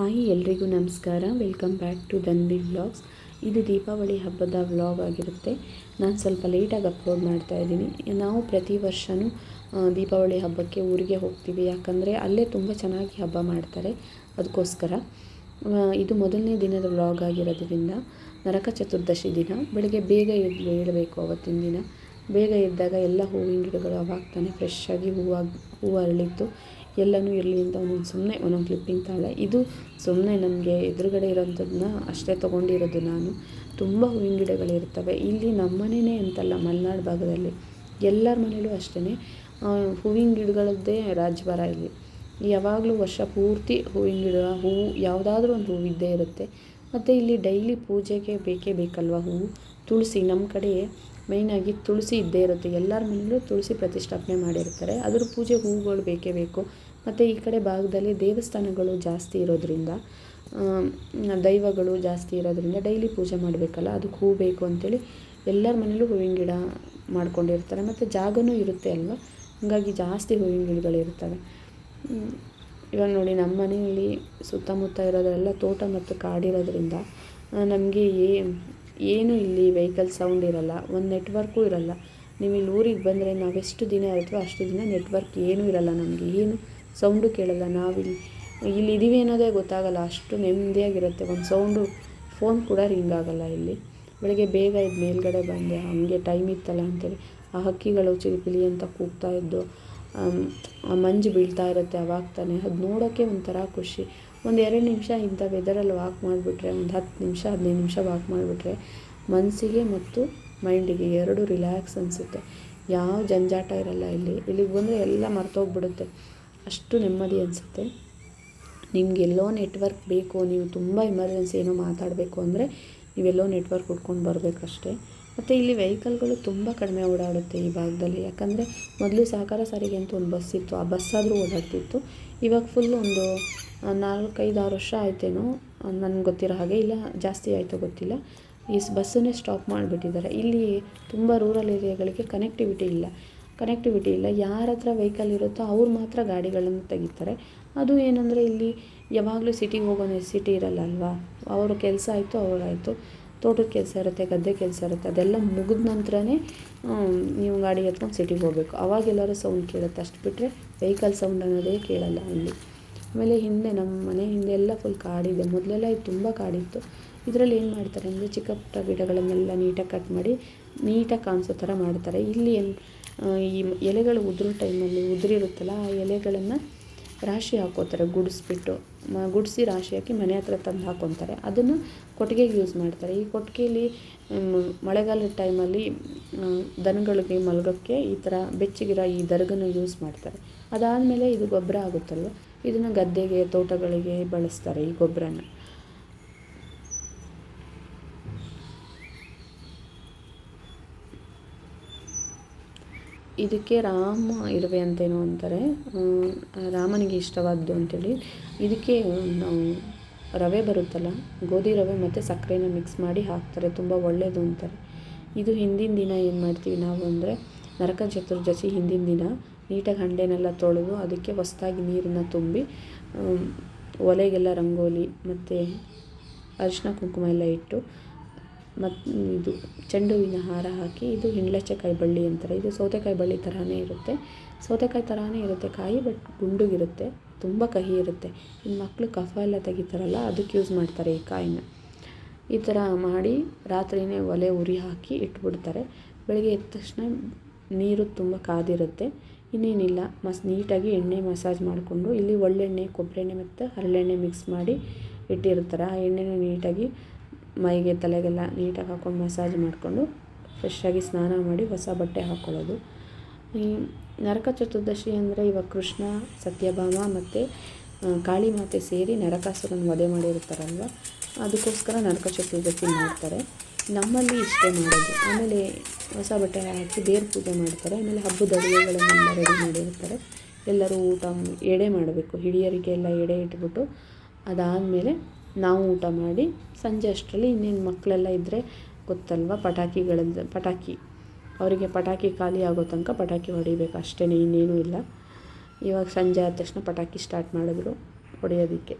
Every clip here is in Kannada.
ಹಾಯ್, ಎಲ್ರಿಗೂ ನಮಸ್ಕಾರ. Welcome back to Danvi vlogs. ಇದು ದೀಪಾವಳಿ ಹಬ್ಬದ ವ್ಲಾಗ್ ಆಗಿರುತ್ತೆ. ನಾನು ಸ್ವಲ್ಪ ಲೇಟಾಗಿ ಅಪ್ಲೋಡ್ ಮಾಡ್ತಾ ಇದ್ದೀನಿ. ನಾವು ಪ್ರತಿ ವರ್ಷವೂ ದೀಪಾವಳಿ ಹಬ್ಬಕ್ಕೆ ಊರಿಗೆ ಹೋಗ್ತೀವಿ. ಯಾಕಂದರೆ ಅಲ್ಲೇ ತುಂಬ ಚೆನ್ನಾಗಿ ಹಬ್ಬ ಮಾಡ್ತಾರೆ. ಅದಕ್ಕೋಸ್ಕರ ಇದು ಮೊದಲನೇ ದಿನದ ವ್ಲಾಗ್ ಆಗಿರೋದ್ರಿಂದ ನರಕ ಚತುರ್ದಶಿ ದಿನ. ಬೆಳಗ್ಗೆ ಬೇಗ ಏಳಬೇಕು ಅವತ್ತಿನ ದಿನ. ಬೇಗ ಇದ್ದಾಗ ಎಲ್ಲ ಹೂವಿನ ಗಿಡಗಳು ಅವಾಗ ತಾನೇ ಫ್ರೆಶ್ ಆಗಿ, ಹೂವು ಅರಳಿತ್ತು ಎಲ್ಲನೂ ಇರಲಿ ಅಂತ ಒಂದೊಂದು ಸುಮ್ಮನೆ ಒಂದೊಂದು ಕ್ಲಿಪ್ಪಿಂಗ್ ತಾಳೆ. ಇದು ಸುಮ್ಮನೆ ನನಗೆ ಎದುರುಗಡೆ ಇರೋಂಥದ್ದನ್ನ ಅಷ್ಟೇ ತೊಗೊಂಡಿರೋದು ನಾನು. ತುಂಬ ಹೂವಿನ ಗಿಡಗಳಿರ್ತವೆ ಇಲ್ಲಿ ನಮ್ಮನೇ ಅಂತಲ್ಲ ಮಲೆನಾಡು ಭಾಗದಲ್ಲಿ. ಎಲ್ಲರ ಮನೇಲೂ ಅಷ್ಟೇ ಹೂವಿನ ಗಿಡಗಳದ್ದೇ ರಾಜ್ಭಾರ ಇಲ್ಲಿ. ಯಾವಾಗಲೂ ವರ್ಷ ಪೂರ್ತಿ ಹೂವಿನ ಗಿಡ, ಹೂವು, ಯಾವುದಾದ್ರೂ ಒಂದು ಹೂವಿದ್ದೇ ಇರುತ್ತೆ. ಮತ್ತು ಇಲ್ಲಿ ಡೈಲಿ ಪೂಜೆಗೆ ಬೇಕೇ ಬೇಕಲ್ವ ಹೂವು ತುಳಸಿ ನಮ್ಮ ಕಡೆ ಮೇಯ್ನಾಗಿ ತುಳಸಿ ಇದ್ದೇ ಇರುತ್ತೆ. ಎಲ್ಲರ ಮನೆಯಲ್ಲೂ ತುಳಸಿ ಪ್ರತಿಷ್ಠಾಪನೆ ಮಾಡಿರ್ತಾರೆ. ಅದ್ರ ಪೂಜೆ ಹೂವುಗಳು ಬೇಕೇ ಬೇಕು. ಮತ್ತು ಈ ಕಡೆ ಭಾಗದಲ್ಲಿ ದೇವಸ್ಥಾನಗಳು ಜಾಸ್ತಿ ಇರೋದ್ರಿಂದ ದೈವಗಳು ಜಾಸ್ತಿ ಇರೋದ್ರಿಂದ ಡೈಲಿ ಪೂಜೆ ಮಾಡಬೇಕಲ್ಲ ಅದಕ್ಕೆ ಹೂ ಬೇಕು ಅಂತೇಳಿ ಎಲ್ಲರ ಮನೇಲೂ ಹೂವಿನ ಗಿಡ ಮಾಡ್ಕೊಂಡಿರ್ತಾರೆ. ಮತ್ತು ಜಾಗವೂ ಇರುತ್ತೆ ಅಲ್ವಾ? ಹಾಗಾಗಿ ಜಾಸ್ತಿ ಹೂವಿನ ಗಿಡಗಳಿರ್ತವೆ. ಇವಾಗ ನೋಡಿ ನಮ್ಮ ಮನೆಯಲ್ಲಿ ಸುತ್ತಮುತ್ತ ಇರೋದೆಲ್ಲ ತೋಟ ಮತ್ತು ಕಾಡಿರೋದ್ರಿಂದ ನಮಗೆ ಏನು ಇಲ್ಲಿ ವೆಹಿಕಲ್ ಸೌಂಡ್ ಇರಲ್ಲ, ಒಂದು ನೆಟ್ವರ್ಕು ಇರಲ್ಲ. ನೀವು ಇಲ್ಲಿ ಊರಿಗೆ ಬಂದರೆ ನಾವೆಷ್ಟು ದಿನ ಇರ್ತೀವೋ ಅಷ್ಟು ದಿನ ನೆಟ್ವರ್ಕ್ ಏನೂ ಇರಲ್ಲ ನಮಗೆ, ಏನು ಸೌಂಡು ಕೇಳಲ್ಲ. ನಾವಿಲ್ಲಿ ಇಲ್ಲಿ ಇದೀವಿ ಅನ್ನೋದೇ ಗೊತ್ತಾಗಲ್ಲ, ಅಷ್ಟು ನೆಮ್ಮದಿಯಾಗಿರುತ್ತೆ. ಒಂದು ಸೌಂಡು, ಫೋನ್ ಕೂಡ ರಿಂಗ್ ಆಗಲ್ಲ ಇಲ್ಲಿ. ಬೆಳಗ್ಗೆ ಬೇಗ ಇದು ಮೇಲ್ಗಡೆ ಬಂದೆ, ಹಾಗೆ ಟೈಮ್ ಇತ್ತಲ್ಲ ಅಂತೇಳಿ, ಆ ಹಕ್ಕಿಗಳು ಚಿಲಿಪಿಲಿ ಅಂತ ಕೂಗ್ತಾ ಇದ್ದು ಮಂಜು ಬೀಳ್ತಾ ಇರುತ್ತೆ ಅವಾಗ ತಾನೇ. ಅದು ನೋಡೋಕ್ಕೆ ಒಂಥರ ಖುಷಿ. ಒಂದು ಎರಡು ನಿಮಿಷ ಇಂಥ ವೆದರಲ್ಲಿ ವಾಕ್ ಮಾಡಿಬಿಟ್ರೆ, ಒಂದು ಹತ್ತು ನಿಮಿಷ, ಹದಿನೈದು ನಿಮಿಷ ವಾಕ್ ಮಾಡಿಬಿಟ್ರೆ ಮನಸ್ಸಿಗೆ ಮತ್ತು ಮೈಂಡಿಗೆ ಎರಡು ರಿಲ್ಯಾಕ್ಸ್ ಅನಿಸುತ್ತೆ. ಯಾವ ಜಂಜಾಟ ಇರಲ್ಲ ಇಲ್ಲಿ. ಇಲ್ಲಿಗೆ ಬಂದರೆ ಎಲ್ಲ ಮರ್ತೋಗ್ಬಿಡುತ್ತೆ. ಅಷ್ಟು ನೆಮ್ಮದಿ ಅನಿಸುತ್ತೆ. ನಿಮ್ಗೆ ಎಲ್ಲೋ ನೆಟ್ವರ್ಕ್ ಬೇಕು, ನೀವು ತುಂಬ ಎಮರ್ಜೆನ್ಸಿ ಏನೋ ಮಾತಾಡಬೇಕು ಅಂದರೆ ನೀವೆಲ್ಲೋ ನೆಟ್ವರ್ಕ್ ಹುಡ್ಕೊಂಡು ಬರಬೇಕಷ್ಟೇ. ಮತ್ತು ಇಲ್ಲಿ ವೆಹಿಕಲ್ಗಳು ತುಂಬ ಕಡಿಮೆ ಓಡಾಡುತ್ತೆ ಈ ಭಾಗದಲ್ಲಿ. ಯಾಕಂದರೆ ಮೊದಲು ಸಹಕಾರ ಸಾರಿಗೆ ಅಂತ ಒಂದು ಬಸ್ ಇತ್ತು. ಆ ಬಸ್ ಆದರೂ ಓಡಾಡ್ತಿತ್ತು. ಇವಾಗ ಫುಲ್ ಒಂದು ನಾಲ್ಕೈದು ಆರು ವರ್ಷ ಆಯ್ತೇನೋ ನನಗೆ ಗೊತ್ತಿರೋ ಹಾಗೆ. ಇಲ್ಲ, ಜಾಸ್ತಿ ಆಯಿತೋ ಗೊತ್ತಿಲ್ಲ. ಈ ಬಸ್ಸನ್ನೇ ಸ್ಟಾಪ್ ಮಾಡಿಬಿಟ್ಟಿದ್ದಾರೆ. ಇಲ್ಲಿ ತುಂಬ ರೂರಲ್ ಏರಿಯಾಗಳಿಗೆ ಕನೆಕ್ಟಿವಿಟಿ ಇಲ್ಲ. ಕನೆಕ್ಟಿವಿಟಿ ಇಲ್ಲ. ಯಾರ ಹತ್ರ ವೆಹಿಕಲ್ ಇರುತ್ತೋ ಅವ್ರು ಮಾತ್ರ ಗಾಡಿಗಳನ್ನು ತೆಗಿತಾರೆ. ಅದು ಏನಂದರೆ ಇಲ್ಲಿ ಯಾವಾಗಲೂ ಸಿಟಿಗೆ ಹೋಗೋ ನೆಸಿಟಿ ಇರಲ್ಲ ಅಲ್ವಾ? ಅವ್ರ ಕೆಲಸ ಆಯಿತು, ಅವ್ರಾಯಿತು. ತೋಟದ ಕೆಲಸ ಇರುತ್ತೆ, ಗದ್ದೆ ಕೆಲಸ ಇರುತ್ತೆ, ಅದೆಲ್ಲ ಮುಗಿದ ನಂತರನೇ ನೀವು ಗಾಡಿ ಎತ್ಕೊಂಡು ಸಿಟಿಗೆ ಹೋಗಬೇಕು. ಅವಾಗ ಎಲ್ಲರೂ ಸೌಂಡ್ ಕೇಳುತ್ತೆ. ಅಷ್ಟು ಬಿಟ್ಟರೆ ವೆಹಿಕಲ್ ಸೌಂಡ್ ಅನ್ನೋದೇ ಕೇಳಲ್ಲ ಇಲ್ಲಿ. ಆಮೇಲೆ ಹಿಂದೆ ನಮ್ಮ ಮನೆ ಹಿಂದೆ ಎಲ್ಲ ಫುಲ್ ಕಾಡಿದೆ. ಮೊದಲೆಲ್ಲ ಇದು ತುಂಬ ಕಾಡಿತ್ತು. ಇದರಲ್ಲಿ ಏನು ಮಾಡ್ತಾರೆ ಅಂದರೆ ಚಿಕ್ಕ ಪುಟ್ಟ ಗಿಡಗಳನ್ನೆಲ್ಲ ನೀಟಾಗಿ ಕಟ್ ಮಾಡಿ ನೀಟಾಗಿ ಕಾಣಿಸೋ ಥರ ಮಾಡ್ತಾರೆ. ಇಲ್ಲಿ ಏನು ಈ ಎಲೆಗಳು ಉದುರೋ ಟೈಮಲ್ಲಿ ಉದುರಿರುತ್ತಲ್ಲ, ಆ ಎಲೆಗಳನ್ನು ರಾಶಿ ಹಾಕೋತಾರೆ, ಗುಡಿಸ್ಬಿಟ್ಟು, ಮ, ಗುಡಿಸಿ ರಾಶಿ ಹಾಕಿ ಮನೆ ಹತ್ರ ತಂದು ಹಾಕೊತಾರೆ. ಅದನ್ನು ಕೊಟ್ಟಿಗೆಗೆ ಯೂಸ್ ಮಾಡ್ತಾರೆ. ಈ ಕೊಟ್ಟಿಗೆಯಲ್ಲಿ ಮಳೆಗಾಲದ ಟೈಮಲ್ಲಿ ದನಗಳಿಗೆ ಮಲಗೋಕ್ಕೆ ಈ ಥರ ಬೆಚ್ಚಗಿರೋ ಈ ದರ್ಗನ ಯೂಸ್ ಮಾಡ್ತಾರೆ. ಅದಾದಮೇಲೆ ಇದು ಗೊಬ್ಬರ ಆಗುತ್ತಲ್ವ? ಇದನ್ನು ಗದ್ದೆಗೆ, ತೋಟಗಳಿಗೆ ಬಳಸ್ತಾರೆ ಈ ಗೊಬ್ಬರನ. ಇದಕ್ಕೆ ರಾಮ ಇರುವೆ ಅಂತೇನು ಅಂತಾರೆ. ರಾಮನಿಗೆ ಇಷ್ಟವಾದ್ದು ಅಂತೇಳಿ. ಇದಕ್ಕೆ ನಾವು ರವೆ ಬರುತ್ತಲ್ಲ, ಗೋಧಿ ರವೆ ಮತ್ತು ಸಕ್ಕರೆನ ಮಿಕ್ಸ್ ಮಾಡಿ ಹಾಕ್ತಾರೆ, ತುಂಬ ಒಳ್ಳೆಯದು ಅಂತಾರೆ. ಇದು ಹಿಂದಿನ ದಿನ ಏನು ಮಾಡ್ತೀವಿ ನಾವು ಅಂದರೆ, ನರಕ ಚತುರ್ದಶಿ ಹಿಂದಿನ ದಿನ ನೀಟಾಗಿ ಹಂಡೆನೆಲ್ಲ ತೊಳೆದು ಅದಕ್ಕೆ ಹೊಸದಾಗಿ ನೀರನ್ನು ತುಂಬಿ ಒಲೆಗೆಲ್ಲ ರಂಗೋಲಿ ಮತ್ತು ಅರಿಶಿನ ಕುಂಕುಮ ಎಲ್ಲ ಇಟ್ಟು ಮತ್ತು ಇದು ಚೆಂಡು ಹೂವಿನ ಹಾರ ಹಾಕಿ ಇದು ಹಿಂಡ್ಲಚ್ಚಕಾಯಿ ಬಳ್ಳಿ ಅಂತಾರೆ. ಇದು ಸೌತೆಕಾಯಿ ಬಳ್ಳಿ ಥರನೇ ಇರುತ್ತೆ. ಸೌತೆಕಾಯಿ ಥರನೇ ಇರುತ್ತೆ. ಕಾಯಿ ಬಟ್ ಗುಂಡುಗಿರುತ್ತೆ. ತುಂಬ ಕಹಿ ಇರುತ್ತೆ. ಇನ್ನು ಮಕ್ಕಳು ಕಫ ಎಲ್ಲ ತೆಗಿತಾರಲ್ಲ, ಅದಕ್ಕೆ ಯೂಸ್ ಮಾಡ್ತಾರೆ ಈ ಕಾಯಿನ. ಈ ಥರ ಮಾಡಿ ರಾತ್ರಿಯೇ ಒಲೆ ಉರಿ ಹಾಕಿ ಇಟ್ಬಿಡ್ತಾರೆ. ಬೆಳಗ್ಗೆ ಎದ್ದ ತಕ್ಷಣ ನೀರು ತುಂಬ ಕಾದಿರುತ್ತೆ. ಇನ್ನೇನಿಲ್ಲ, ಮಸ್, ನೀಟಾಗಿ ಎಣ್ಣೆ ಮಸಾಜ್ ಮಾಡಿಕೊಂಡು ಇಲ್ಲಿ ಒಳ್ಳೆಣ್ಣೆ ಕೊಬ್ಬರೆಣ್ಣೆ ಮತ್ತು ಹರಳೆಣ್ಣೆ ಮಿಕ್ಸ್ ಮಾಡಿ ಇಟ್ಟಿರ್ತಾರೆ. ಆ ಎಣ್ಣೆನ ನೀಟಾಗಿ ಮೈಗೆ ತಲೆಗೆಲ್ಲ ನೀಟಾಗಿ ಹಾಕ್ಕೊಂಡು ಮಸಾಜ್ ಮಾಡಿಕೊಂಡು ಫ್ರೆಶ್ಶಾಗಿ ಸ್ನಾನ ಮಾಡಿ ಹೊಸ ಬಟ್ಟೆ ಹಾಕ್ಕೊಳ್ಳೋದು ಈ ನರಕ ಚತುರ್ದಶಿ ಅಂದರೆ ಇವಾಗ ಕೃಷ್ಣ, ಸತ್ಯಭಾಮ ಮತ್ತು ಕಾಳಿ ಮಾತೆ ಸೇರಿ ನರಕಾಸುರನ ವಧೆ ಮಾಡಿರ್ತಾರಲ್ವ? ಅದಕ್ಕೋಸ್ಕರ ನರಕ ಚತುರ್ದಶಿ ಮಾಡ್ತಾರೆ. ನಮ್ಮಲ್ಲಿ ಇಷ್ಟೇ ಮಾಡೋದು. ಆಮೇಲೆ ಹೊಸ ಬಟ್ಟೆ ಹಾಕಿ ದೇವ್ರ ಪೂಜೆ ಮಾಡ್ತಾರೆ. ಆಮೇಲೆ ಹಬ್ಬದ ಅಡುಗೆಗಳನ್ನೆಲ್ಲ ರೆಡಿ ಮಾಡಿರ್ತಾರೆ. ಎಲ್ಲರೂ ಊಟ ಎಡೆ ಮಾಡಬೇಕು. ಹಿರಿಯರಿಗೆ ಎಲ್ಲ ಎಡೆ ಇಟ್ಬಿಟ್ಟು ಅದಾದಮೇಲೆ ನಾವು ಊಟ ಮಾಡಿ ಸಂಜೆ ಅಷ್ಟರಲ್ಲಿ ಇನ್ನೇನು ಮಕ್ಕಳೆಲ್ಲ ಇದ್ದರೆ ಗೊತ್ತಲ್ವ? ಪಟಾಕಿಗಳಿಂದ, ಪಟಾಕಿ. ಅವರಿಗೆ ಪಟಾಕಿ ಖಾಲಿ ಆಗೋ ತನಕ ಪಟಾಕಿ ಹೊಡಿಬೇಕು. ಅಷ್ಟೇ ಇನ್ನೇನೂ ಇಲ್ಲ. ಇವಾಗ ಸಂಜೆ ಆದ ತಕ್ಷಣ ಪಟಾಕಿ ಸ್ಟಾರ್ಟ್ ಮಾಡಿದ್ರು ಹೊಡೆಯೋದಕ್ಕೆ.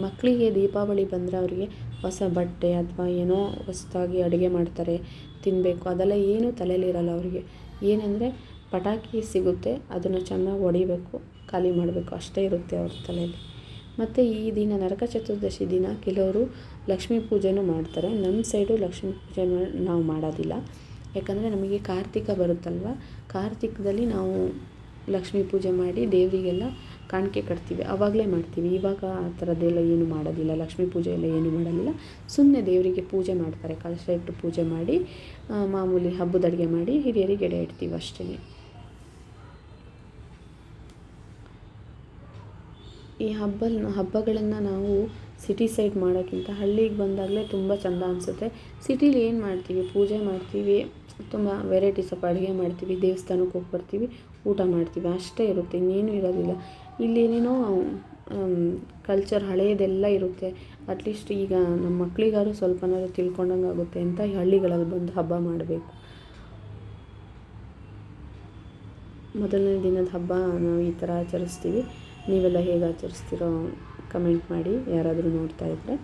ಮಕ್ಕಳಿಗೆ ದೀಪಾವಳಿ ಬಂದರೆ ಅವರಿಗೆ ಹೊಸ ಬಟ್ಟೆ ಅಥವಾ ಏನೋ ಹೊಸದಾಗಿ ಅಡುಗೆ ಮಾಡ್ತಾರೆ ತಿನ್ನಬೇಕು ಅದೆಲ್ಲ ಏನೂ ತಲೆಯಲ್ಲಿರಲ್ಲ ಅವರಿಗೆ. ಏನಂದರೆ ಪಟಾಕಿ ಸಿಗುತ್ತೆ, ಅದನ್ನು ಚೆನ್ನಾಗಿ ಹೊಡಿಬೇಕು, ಖಾಲಿ ಮಾಡಬೇಕು. ಅಷ್ಟೇ ಇರುತ್ತೆ ಅವ್ರ ತಲೆಯಲ್ಲಿ ಮತ್ತು ಈ ದಿನ ನರಕ ಚತುರ್ದಶಿ ದಿನ ಕೆಲವರು ಲಕ್ಷ್ಮೀ ಪೂಜೆನೂ ಮಾಡ್ತಾರೆ. ನಮ್ಮ ಸೈಡು ಲಕ್ಷ್ಮೀ ಪೂಜೆ ನಾವು ಮಾಡೋದಿಲ್ಲ. ಯಾಕಂದರೆ ನಮಗೆ ಕಾರ್ತಿಕ ಬರುತ್ತಲ್ವ? ಕಾರ್ತಿಕದಲ್ಲಿ ನಾವು ಲಕ್ಷ್ಮೀ ಪೂಜೆ ಮಾಡಿ ದೇವರಿಗೆಲ್ಲ ಕಾಣಿಕೆ ಕಟ್ತೀವಿ. ಆವಾಗಲೇ ಮಾಡ್ತೀವಿ. ಇವಾಗ ಆ ಥರದ್ದೆಲ್ಲ ಏನು ಮಾಡೋದಿಲ್ಲ. ಲಕ್ಷ್ಮೀ ಪೂಜೆ ಎಲ್ಲ ಏನು ಮಾಡೋದಿಲ್ಲ. ಸುಮ್ಮನೆ ದೇವರಿಗೆ ಪೂಜೆ ಮಾಡ್ತಾರೆ. ಕಳಶ ಇಟ್ಟು ಪೂಜೆ ಮಾಡಿ ಮಾಮೂಲಿ ಹಬ್ಬದ ಅಡುಗೆ ಮಾಡಿ ಹಿರಿಯರಿಗೆ ಎಡೆ ಇಡ್ತೀವಿ ಅಷ್ಟೇ. ಈ ಹಬ್ಬ ಹಬ್ಬಗಳನ್ನು ನಾವು ಸಿಟಿ ಸೈಡ್ ಮಾಡೋಕ್ಕಿಂತ ಹಳ್ಳಿಗೆ ಬಂದಾಗಲೇ ತುಂಬ ಚೆಂದ ಅನಿಸುತ್ತೆ. ಸಿಟೀಲಿ ಏನು ಮಾಡ್ತೀವಿ? ಪೂಜೆ ಮಾಡ್ತೀವಿ, ತುಂಬ ವೆರೈಟೀಸ್ ಆಫ್ ಅಡುಗೆ ಮಾಡ್ತೀವಿ ದೇವಸ್ಥಾನಕ್ಕೆ ಹೋಗಿ ಬರ್ತೀವಿ ಊಟ ಮಾಡ್ತೀವಿ. ಅಷ್ಟೇ ಇರುತ್ತೆ, ಇನ್ನೇನು ಇರೋದಿಲ್ಲ. ಇಲ್ಲಿ ಏನೇನೋ ಕಲ್ಚರ್ ಹಳೆಯದೆಲ್ಲ ಇರುತ್ತೆ. ಅಟ್ಲೀಸ್ಟ್ ಈಗ ನಮ್ಮ ಮಕ್ಕಳಿಗಾದ್ರು ಸ್ವಲ್ಪನಾದ್ರು ತಿಳ್ಕೊಂಡಂಗೆ ಆಗುತ್ತೆ ಅಂತ ಈ ಹಳ್ಳಿಗಳಲ್ಲಿ ಬಂದು ಹಬ್ಬ ಮಾಡಬೇಕು. ಮೊದಲನೇ ದಿನದ ಹಬ್ಬ ನಾವು ಈ ಥರ ಆಚರಿಸ್ತೀವಿ. ನೀವೆಲ್ಲ ಹೇಗೆ ಆಚರಿಸ್ತೀರೋ ಕಮೆಂಟ್ ಮಾಡಿ, ಯಾರಾದರೂ ನೋಡ್ತಾ ಇದ್ದರೆ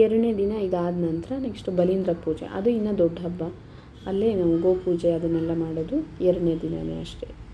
ಎರಡನೇ ದಿನ ಇದಾದ ನಂತರ ನೆಕ್ಸ್ಟ್ ಬಲೀಂದ್ರ ಪೂಜೆ. ಅದು ಇನ್ನೂ ದೊಡ್ಡ ಹಬ್ಬ. ಅಲ್ಲೇ ನಾವು ಗೋಪೂಜೆ ಅದನ್ನೆಲ್ಲ ಮಾಡೋದು ಎರಡನೇ ದಿನವೇ ಅಷ್ಟೇ.